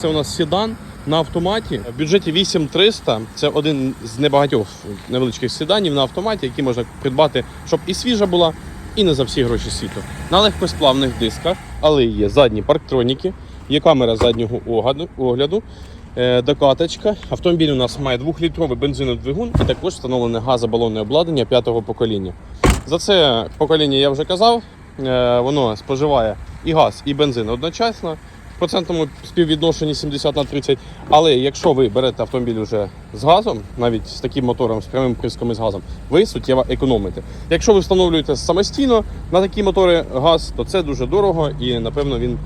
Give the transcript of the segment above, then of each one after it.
Це у нас седан на автоматі. В бюджеті 8300 це один з небагатьох невеличких седанів на автоматі, які можна придбати, щоб і свіжа була, і не за всі гроші світу. На легкосплавних дисках, але є задні парктроніки, є камера заднього огляду, е, докаточка. Автомобіль у нас має 2-літровий бензиновий двигун і також встановлене газобалонне обладнання п'ятого покоління. За це покоління я вже казав, е, воно споживає і газ, і бензин одночасно. Процентному співвідношенні 70 на 30. Але якщо ви берете автомобіль вже з газом, навіть з таким мотором, з прямим приском і з газом, ви суттєво економите. Якщо ви встановлюєте самостійно на такі мотори газ, то це дуже дорого і напевно він е,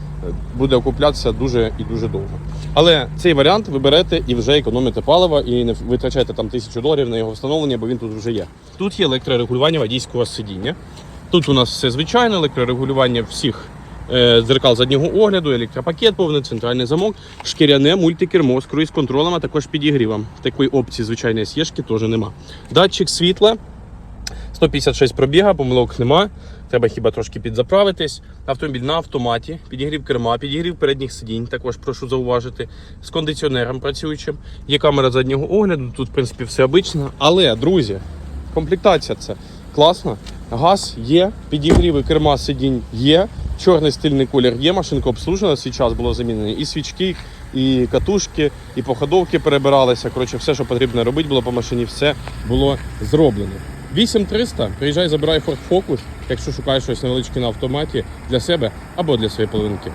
буде окуплятися дуже і дуже довго. Але цей варіант ви берете і вже економите паливо і не витрачаєте там тисячу доларів на його встановлення, бо він тут вже є. Тут є електрорегулювання водійського сидіння. Тут у нас все звичайне, електрорегулювання всіх дзеркал заднього огляду, електропакет повний, центральний замок, шкіряне мультикермо з круїз-контролем, а також підігрівом. Такої опції звичайної сєшки теж нема. Датчик світла, 156 пробіга, помилок нема. Треба хіба трошки підзаправитись. Автомобіль на автоматі, підігрів керма, підігрів передніх сидінь, також прошу зауважити, з кондиціонером працюючим. Є камера заднього огляду, тут, в принципі, все обично. Але, друзі, комплектація це класна. Газ є, підігріви керма сидінь є, чорний стильний колір є, машинка обслужена, свій час було замінено. І свічки, і катушки, і походовки перебиралися. Коротше, все, що потрібно робити було по машині, все було зроблено. 8300, приїжджай, забирай Ford Focus, якщо шукаєш щось невеличке на автоматі для себе або для своєї половинки.